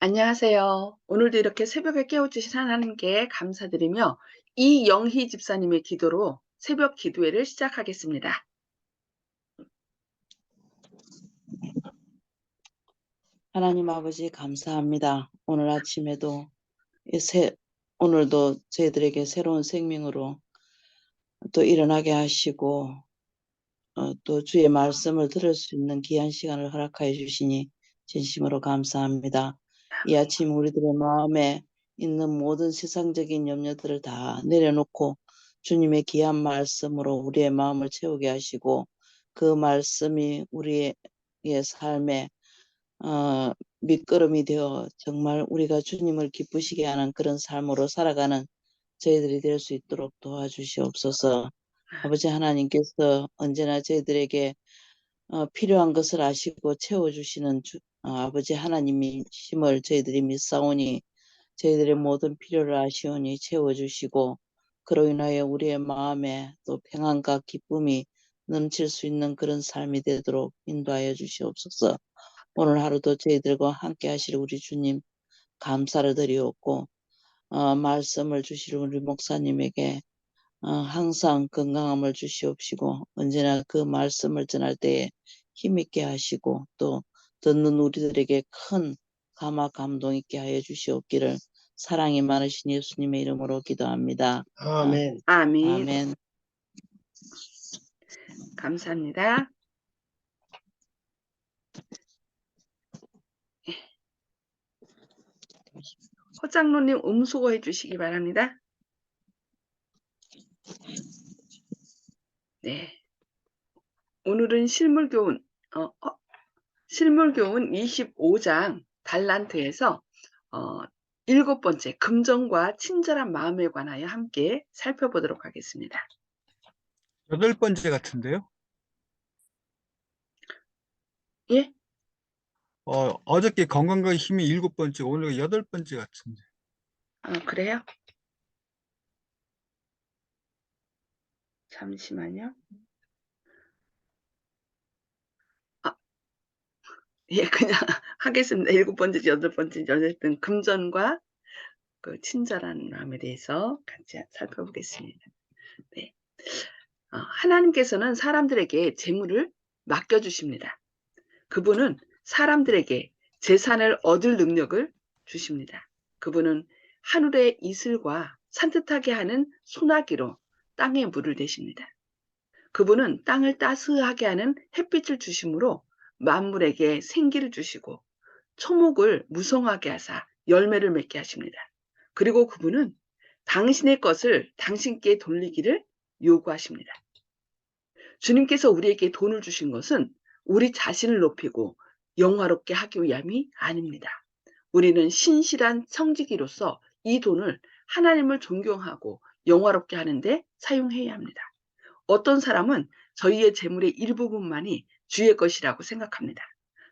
안녕하세요. 오늘도 이렇게 새벽에 깨워주신 하나님께 감사드리며 이영희 집사님의 기도로 새벽 기도회를 시작하겠습니다. 하나님 아버지 감사합니다. 오늘 아침에도 이 새, 오늘도 저희들에게 새로운 생명으로 또 일어나게 하시고 어, 또 주의 말씀을 들을 수 있는 귀한 시간을 허락하여 주시니 진심으로 감사합니다. 이 아침 우리들의 마음에 있는 모든 세상적인 염려들을 다 내려놓고 주님의 귀한 말씀으로 우리의 마음을 채우게 하시고 그 말씀이 우리의 삶에 어, 밑거름이 되어 정말 우리가 주님을 기쁘시게 하는 그런 삶으로 살아가는 저희들이 될 수 있도록 도와주시옵소서. 아버지 하나님께서 언제나 저희들에게 어, 필요한 것을 아시고 채워주시는 주, 어, 아버지 하나님이 심을 저희들이 믿사오니 저희들의 모든 필요를 아시오니 채워주시고 그로 인하여 우리의 마음에 또 평안과 기쁨이 넘칠 수 있는 그런 삶이 되도록 인도하여 주시옵소서. 오늘 하루도 저희들과 함께 하실 우리 주님 감사를 드리옵고 어, 말씀을 주실 우리 목사님에게 어, 항상 건강함을 주시옵시고 언제나 그 말씀을 전할 때에 힘있게 하시고 또 듣는 우리들에게 큰 감화 감동 있게 하여 주시옵기를 사랑이 많으신 예수님의 이름으로 기도합니다. 아멘. 아멘. 아멘. 감사합니다. 허장로님 음소거 해주시기 바랍니다. 네. 오늘은 실물 교훈, 어, 어, 실물교훈 25장 달란트에서 어, 일곱 번째 금전과 친절한 마음에 관하여 함께 살펴보도록 하겠습니다. 여덟 번째 같은데요? 예? 어, 어저께 건강과 힘이 일곱 번째, 오늘 여덟 번째 같은데. 아, 그래요? 잠시만요. 예, 그냥 하겠습니다. 일곱 번째, 여덟 번째, 어쨌든 금전과 그 친절한 마음에 대해서 같이 살펴보겠습니다. 네. 어, 하나님께서는 사람들에게 재물을 맡겨주십니다. 그분은 사람들에게 재산을 얻을 능력을 주십니다. 그분은 하늘의 이슬과 산뜻하게 하는 소나기로 땅에 물을 대십니다. 그분은 땅을 따스하게 하는 햇빛을 주심으로 만물에게 생기를 주시고 초목을 무성하게 하사 열매를 맺게 하십니다. 그리고 그분은 당신의 것을 당신께 돌리기를 요구하십니다. 주님께서 우리에게 돈을 주신 것은 우리 자신을 높이고 영화롭게 하기 위함이 아닙니다. 우리는 신실한 청지기로서 이 돈을 하나님을 존경하고 영화롭게 하는데 사용해야 합니다. 어떤 사람은 저희의 재물의 일부분만이 주의 것이라고 생각합니다.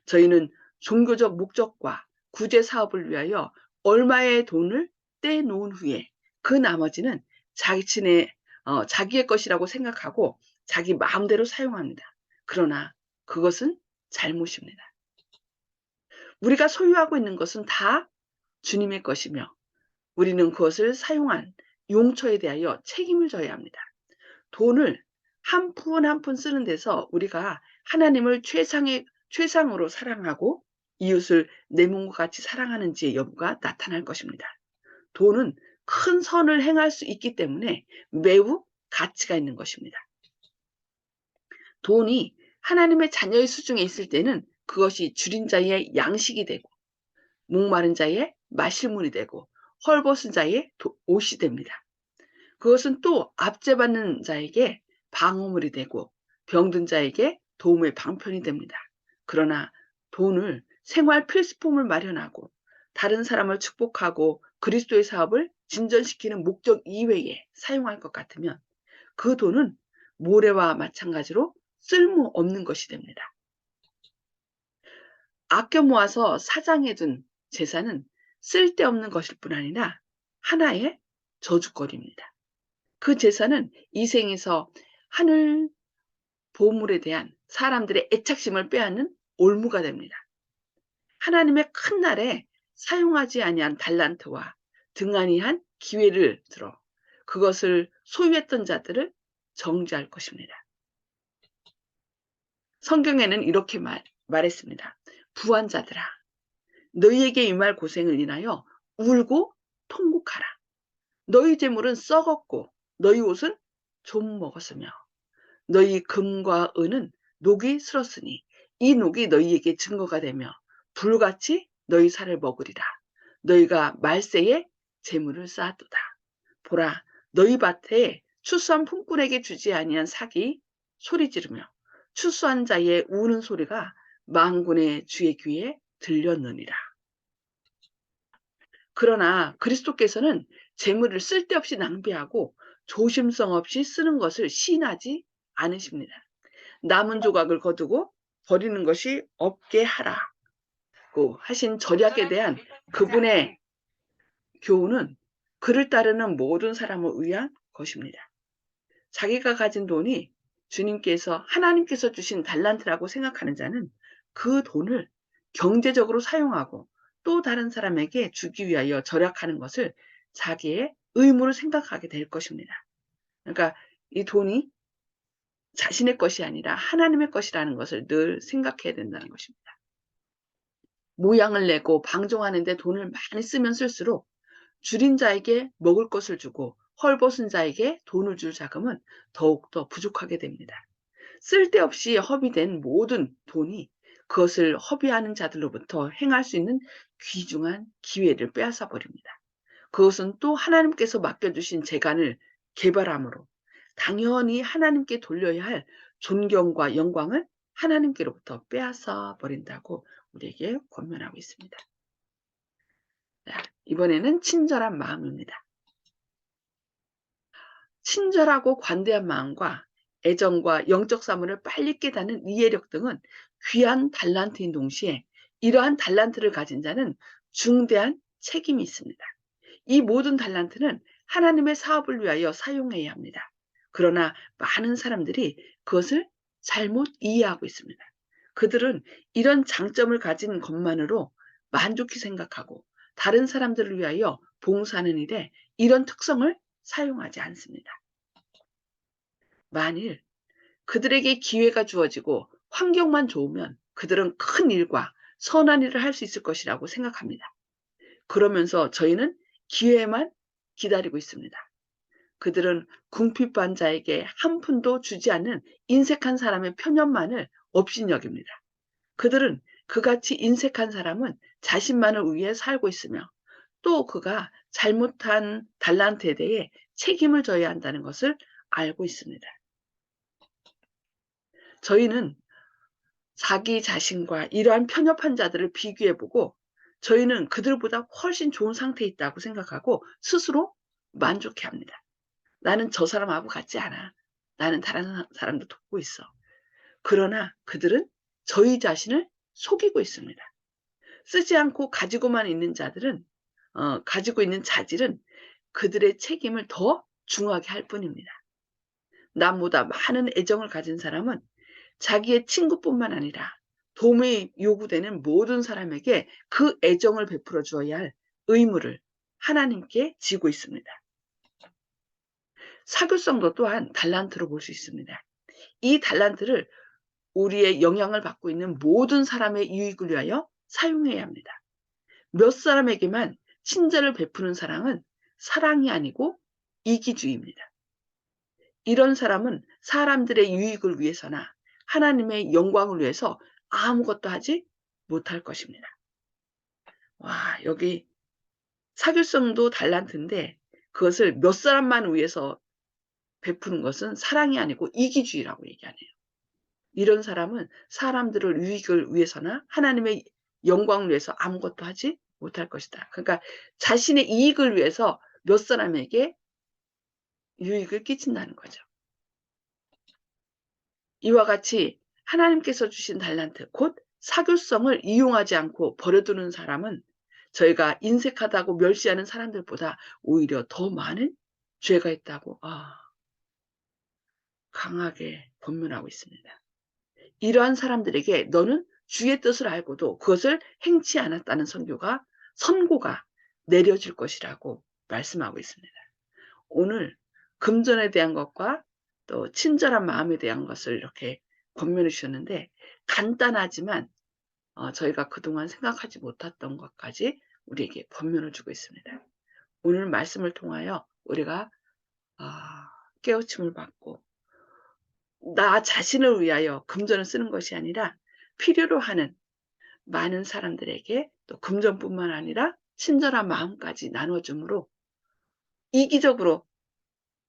저희는 종교적 목적과 구제 사업을 위하여 얼마의 돈을 떼놓은 후에 그 나머지는 자신의 어, 자기의 것이라고 생각하고 자기 마음대로 사용합니다. 그러나 그것은 잘못입니다. 우리가 소유하고 있는 것은 다 주님의 것이며 우리는 그것을 사용한 용처에 대하여 책임을 져야 합니다. 돈을 한 푼 한 푼 쓰는 데서 우리가 하나님을 최상의 최상으로 사랑하고 이웃을 내 몸과 같이 사랑하는지의 여부가 나타날 것입니다. 돈은 큰 선을 행할 수 있기 때문에 매우 가치가 있는 것입니다. 돈이 하나님의 자녀의 수중에 있을 때는 그것이 줄인 자의 양식이 되고 목마른 자의 마실 물이 되고 헐벗은 자의 옷이 됩니다. 그것은 또 압제받는 자에게 방어물이 되고 병든 자에게 도움의 방편이 됩니다. 그러나 돈을 생활 필수품을 마련하고 다른 사람을 축복하고 그리스도의 사업을 진전시키는 목적 이외에 사용할 것 같으면 그 돈은 모래와 마찬가지로 쓸모없는 것이 됩니다. 아껴 모아서 사장해둔 재산은 쓸데없는 것일 뿐 아니라 하나의 저주거리입니다. 그 재산은 이 생에서 하늘 보물에 대한 사람들의 애착심을 빼앗는 올무가 됩니다. 하나님의 큰 날에 사용하지 아니한 달란트와 등한히한 기회를 들어 그것을 소유했던 자들을 정죄할 것입니다. 성경에는 이렇게 말, 말했습니다. 부한 자들아, 너희에게 임할 고생을 인하여 울고 통곡하라. 너희 재물은 썩었고 너희 옷은 좀 먹었으며 너희 금과 은은 녹이 슬었으니 이 녹이 너희에게 증거가 되며 불같이 너희 살을 먹으리라. 너희가 말세에 재물을 쌓았도다. 보라, 너희 밭에 추수한 품꾼에게 주지 아니한 사기 소리 지르며 추수한 자의 우는 소리가 망군의 주의 귀에 들렸느니라. 그러나 그리스도께서는 재물을 쓸데없이 낭비하고 조심성 없이 쓰는 것을 시인하지 않으십니다. 남은 조각을 거두고 버리는 것이 없게 하라고 하신 절약에 대한 그분의 교훈은 그를 따르는 모든 사람을 위한 것입니다. 자기가 가진 돈이 주님께서 하나님께서 주신 달란트라고 생각하는 자는 그 돈을 경제적으로 사용하고 또 다른 사람에게 주기 위하여 절약하는 것을 자기의 의무로 생각하게 될 것입니다. 그러니까 이 돈이 자신의 것이 아니라 하나님의 것이라는 것을 늘 생각해야 된다는 것입니다. 모양을 내고 방종하는데 돈을 많이 쓰면 쓸수록 줄인 자에게 먹을 것을 주고 헐벗은 자에게 돈을 줄 자금은 더욱더 부족하게 됩니다. 쓸데없이 허비된 모든 돈이 그것을 허비하는 자들로부터 행할 수 있는 귀중한 기회를 빼앗아 버립니다. 그것은 또 하나님께서 맡겨주신 재간을 개발함으로 당연히 하나님께 돌려야 할 존경과 영광을 하나님께로부터 빼앗아 버린다고 우리에게 권면하고 있습니다. 자, 이번에는 친절한 마음입니다. 친절하고 관대한 마음과 애정과 영적 사물을 빨리 깨닫는 이해력 등은 귀한 달란트인 동시에 이러한 달란트를 가진 자는 중대한 책임이 있습니다. 이 모든 달란트는 하나님의 사업을 위하여 사용해야 합니다. 그러나 많은 사람들이 그것을 잘못 이해하고 있습니다. 그들은 이런 장점을 가진 것만으로 만족히 생각하고 다른 사람들을 위하여 봉사하는 일에 이런 특성을 사용하지 않습니다. 만일 그들에게 기회가 주어지고 환경만 좋으면 그들은 큰 일과 선한 일을 할 수 있을 것이라고 생각합니다. 그러면서 저희는 기회만 기다리고 있습니다. 그들은 궁핍한 자에게 한 푼도 주지 않는 인색한 사람의 편견만을 업신여깁니다. 그들은 그같이 인색한 사람은 자신만을 위해 살고 있으며 또 그가 잘못한 달란트에 대해 책임을 져야 한다는 것을 알고 있습니다. 저희는 자기 자신과 이러한 편협한 자들을 비교해보고 저희는 그들보다 훨씬 좋은 상태에 있다고 생각하고 스스로 만족해 합니다. 나는 저 사람하고 같지 않아. 나는 다른 사람도 돕고 있어. 그러나 그들은 저희 자신을 속이고 있습니다. 쓰지 않고 가지고만 있는 자들은 어, 가지고 있는 자질은 그들의 책임을 더 중하게 할 뿐입니다. 남보다 많은 애정을 가진 사람은 자기의 친구뿐만 아니라 도움이 요구되는 모든 사람에게 그 애정을 베풀어 주어야 할 의무를 하나님께 지고 있습니다. 사교성도 또한 달란트로 볼 수 있습니다. 이 달란트를 우리의 영향을 받고 있는 모든 사람의 유익을 위하여 사용해야 합니다. 몇 사람에게만 친절을 베푸는 사랑은 사랑이 아니고 이기주의입니다. 이런 사람은 사람들의 유익을 위해서나 하나님의 영광을 위해서 아무것도 하지 못할 것입니다. 와, 여기 사교성도 달란트인데 그것을 몇 사람만 위해서 베푸는 것은 사랑이 아니고 이기주의라고 얘기하네요. 이런 사람은 사람들을 유익을 위해서나 하나님의 영광을 위해서 아무것도 하지 못할 것이다. 그러니까 자신의 이익을 위해서 몇 사람에게 유익을 끼친다는 거죠. 이와 같이 하나님께서 주신 달란트, 곧 사교성을 이용하지 않고 버려두는 사람은 저희가 인색하다고 멸시하는 사람들보다 오히려 더 많은 죄가 있다고 아, 강하게 권면하고 있습니다. 이러한 사람들에게 너는 주의 뜻을 알고도 그것을 행치 않았다는 선교가 선고가 내려질 것이라고 말씀하고 있습니다. 오늘 금전에 대한 것과 또 친절한 마음에 대한 것을 이렇게 권면해 주셨는데 간단하지만 어, 저희가 그동안 생각하지 못했던 것까지 우리에게 권면을 주고 있습니다. 오늘 말씀을 통하여 우리가 아, 깨우침을 받고 나 자신을 위하여 금전을 쓰는 것이 아니라 필요로 하는 많은 사람들에게 또 금전뿐만 아니라 친절한 마음까지 나눠줌으로 이기적으로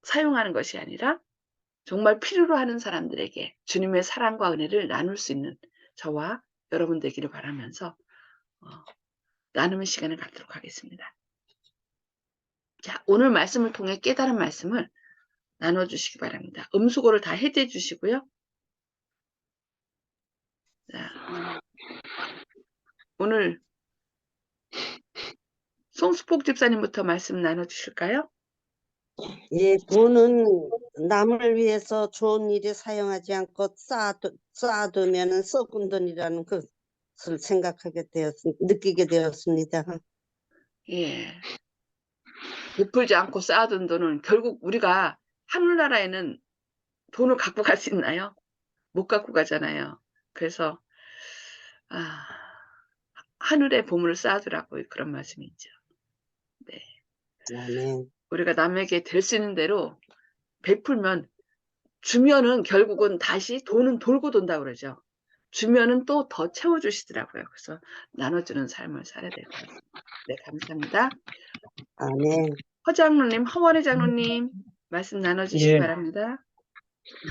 사용하는 것이 아니라 정말 필요로 하는 사람들에게 주님의 사랑과 은혜를 나눌 수 있는 저와 여러분 되기를 바라면서 어, 나누는 시간을 갖도록 하겠습니다. 자, 오늘 말씀을 통해 깨달은 말씀을 나눠주시기 바랍니다. 음수고를 다 해제해 주시고요. 자, 오늘 송수폭 집사님부터 말씀 나눠주실까요? 예, 돈은 남을 위해서 좋은 일에 사용하지 않고 쌓아두, 쌓아두면은 썩은 돈이라는 것을 생각하게 되었, 느끼게 되었습니다. 예. 베풀지 않고 쌓아둔 돈은 결국 우리가 하늘나라에는 돈을 갖고 갈 수 있나요? 못 갖고 가잖아요. 그래서 아, 하늘의 보물을 쌓아두라고 그런 말씀이 있죠. 아멘. 우리가 남에게 될 수 있는 대로 베풀면 주면은 결국은 다시 돈은 돌고 돈다 그러죠. 주면은 또 더 채워주시더라고요. 그래서 나눠주는 삶을 살아야 될 것 같습니다. 네, 감사합니다. 아멘. 허장로님, 허원의 장로님 말씀 나눠주시기 예. 바랍니다.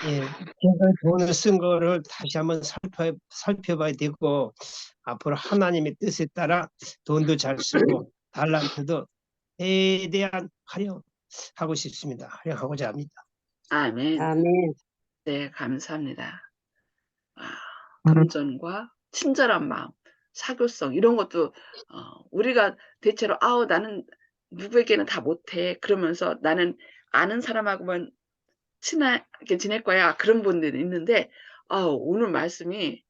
예, 제가 돈을 쓴 거를 다시 한번 살펴, 살펴봐야 되고, 앞으로 하나님의 뜻에 따라 돈도 잘 쓰고, 달란트도 최대한 활용하고 싶습니다. 활용하고자 합니다. 아멘. 아멘. 네, 감사합니다. 아, 금전과 친절한 마음, 사교성 이런 것도 어, 우리가 대체로 아우 나는 누구에게는 다 못해 그러면서 나는 아는 사람하고만 친하게 지낼 거야 그런 분들이 있는데 아, 오늘 말씀이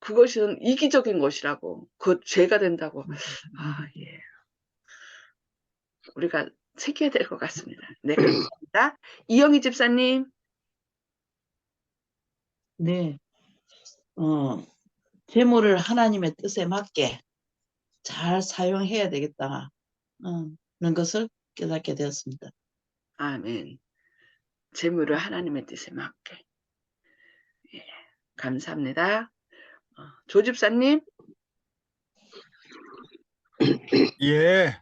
그것은 이기적인 것이라고 그 죄가 된다고 아 예. 우리가 새겨야 될 것 같습니다. 네, 감사합니다. 이영희 집사님. 네. 어, 재물을 하나님의 뜻에 맞게 잘 사용해야 되겠다. 어, 는 것을 깨닫게 되었습니다. 아멘. 재물을 하나님의 뜻에 맞게. 예, 감사합니다. 어, 조 집사님. 예,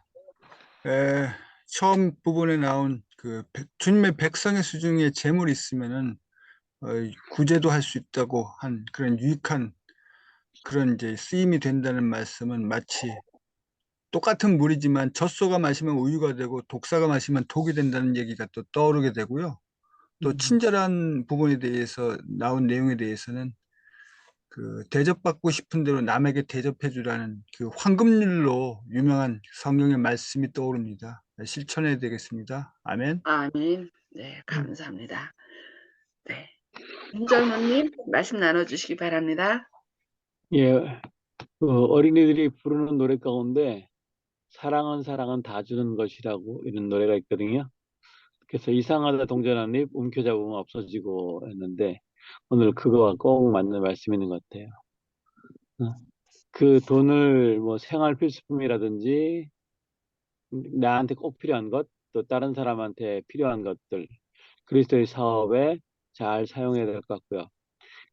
에, 처음 부분에 나온 그 백- 주님의 백성의 수중에 재물이 있으면은 어, 구제도 할 수 있다고 한 그런 유익한 그런 이제 쓰임이 된다는 말씀은 마치 똑같은 물이지만 젖소가 마시면 우유가 되고 독사가 마시면 독이 된다는 얘기가 또 떠오르게 되고요. 또 음. 친절한 부분에 대해서 나온 내용에 대해서는 그 대접받고 싶은 대로 남에게 대접해 주라는 그 황금률로 유명한 성경의 말씀이 떠오릅니다. 실천해야 되겠습니다. 아멘. 아멘. 네, 감사합니다. 네. 김정호님 말씀 나눠주시기 바랍니다. 예, 그 어린이들이 부르는 노래 가운데 사랑은 사랑은 다 주는 것이라고 이런 노래가 있거든요. 그래서 이상하다 동전한 입 움켜잡으면 없어지고 했는데 오늘 그거와 꼭 맞는 말씀이 있는 것 같아요. 어, 그 돈을 뭐 생활 필수품이라든지 나한테 꼭 필요한 것, 또 다른 사람한테 필요한 것들 그리스도의 사업에 잘 사용해야 될 것 같고요.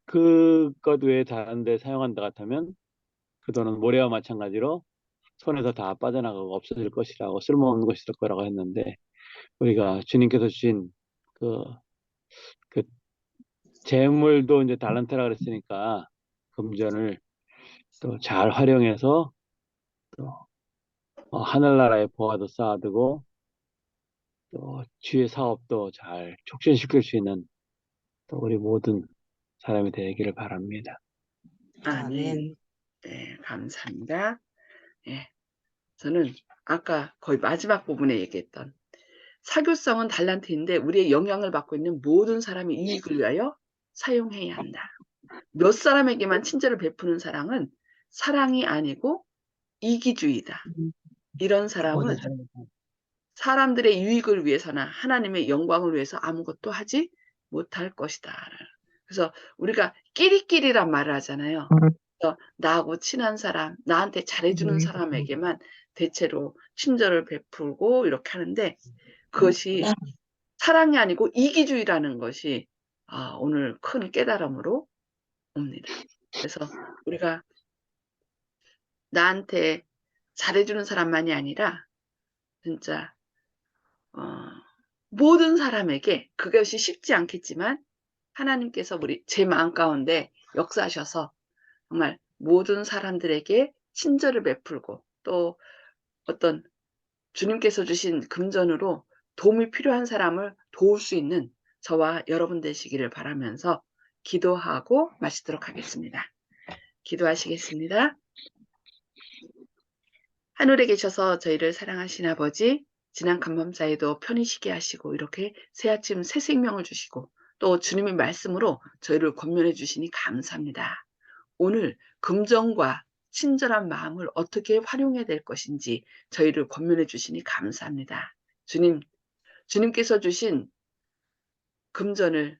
그것 외에 다른 데 사용한다 같으면 그 돈은 모래와 마찬가지로 손에서 다 빠져나가고 없어질 것이라고 쓸모없는 것이 될 거라고 했는데 우리가 주님께서 주신 그, 그 재물도 이제 달란트라 그랬으니까 금전을 또 잘 활용해서 또 어, 하늘나라의 보화도 쌓아두고 또 주의 사업도 잘 촉진시킬 수 있는 또 우리 모든 사람이 되기를 바랍니다. 아멘. 아멘. 네, 감사합니다. 예. 저는 아까 거의 마지막 부분에 얘기했던 사교성은 달란트인데 우리의 영향을 받고 있는 모든 사람의 이익을 위하여 사용해야 한다. 몇 사람에게만 친절을 베푸는 사랑은 사랑이 아니고 이기주의다. 이런 사람은 사람이 다 사람들의 유익을 위해서나 하나님의 영광을 위해서 아무것도 하지 못할 것이다. 그래서 우리가 끼리끼리란 말을 하잖아요. 그래서 나하고 친한 사람, 나한테 잘해주는 사람에게만 대체로 친절을 베풀고 이렇게 하는데 그것이 사랑이 아니고 이기주의라는 것이 아, 오늘 큰 깨달음으로 옵니다. 그래서 우리가 나한테 잘해주는 사람만이 아니라 진짜 어, 모든 사람에게 그것이 쉽지 않겠지만 하나님께서 우리 제 마음 가운데 역사하셔서 정말 모든 사람들에게 친절을 베풀고 또 어떤 주님께서 주신 금전으로 도움이 필요한 사람을 도울 수 있는 저와 여러분 되시기를 바라면서 기도하고 마치도록 하겠습니다. 기도하시겠습니다. 하늘에 계셔서 저희를 사랑하신 아버지, 지난 간밤사에도 편히 쉬게 하시고 이렇게 새 아침 새 생명을 주시고 또 주님의 말씀으로 저희를 권면해 주시니 감사합니다. 오늘 금정과 친절한 마음을 어떻게 활용해야 될 것인지 저희를 권면해 주시니 감사합니다. 주님, 주님께서 주신 금전을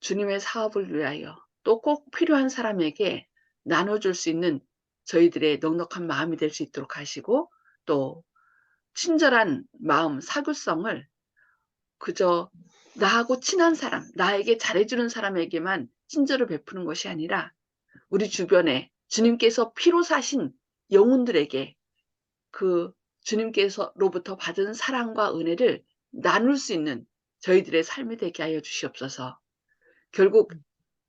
주님의 사업을 위하여 또 꼭 필요한 사람에게 나눠줄 수 있는 저희들의 넉넉한 마음이 될 수 있도록 하시고 또 친절한 마음, 사교성을 그저 나하고 친한 사람, 나에게 잘해주는 사람에게만 친절을 베푸는 것이 아니라 우리 주변에 주님께서 피로 사신 영혼들에게 그 주님께서로부터 받은 사랑과 은혜를 나눌 수 있는 저희들의 삶이 되게 하여 주시옵소서. 결국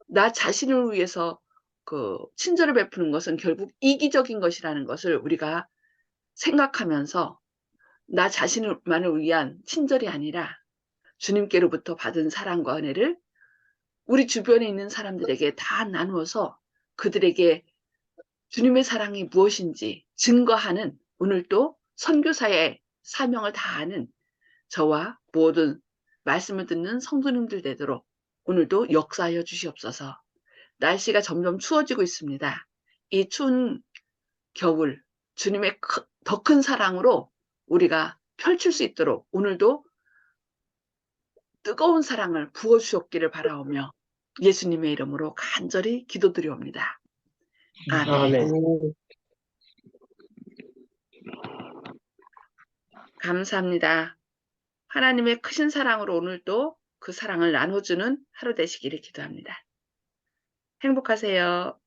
나 자신을 위해서 그 친절을 베푸는 것은 결국 이기적인 것이라는 것을 우리가 생각하면서 나 자신만을 위한 친절이 아니라 주님께로부터 받은 사랑과 은혜를 우리 주변에 있는 사람들에게 다 나누어서 그들에게 주님의 사랑이 무엇인지 증거하는 오늘도 선교사의 사명을 다하는 저와 모든 말씀을 듣는 성도님들 되도록 오늘도 역사하여 주시옵소서. 날씨가 점점 추워지고 있습니다. 이 추운 겨울 주님의 더 큰 사랑으로 우리가 펼칠 수 있도록 오늘도 뜨거운 사랑을 부어주셨기를 바라오며 예수님의 이름으로 간절히 기도드리옵니다. 아멘. 아멘. 아멘. 감사합니다. 하나님의 크신 사랑으로 오늘도 그 사랑을 나눠주는 하루 되시기를 기도합니다. 행복하세요.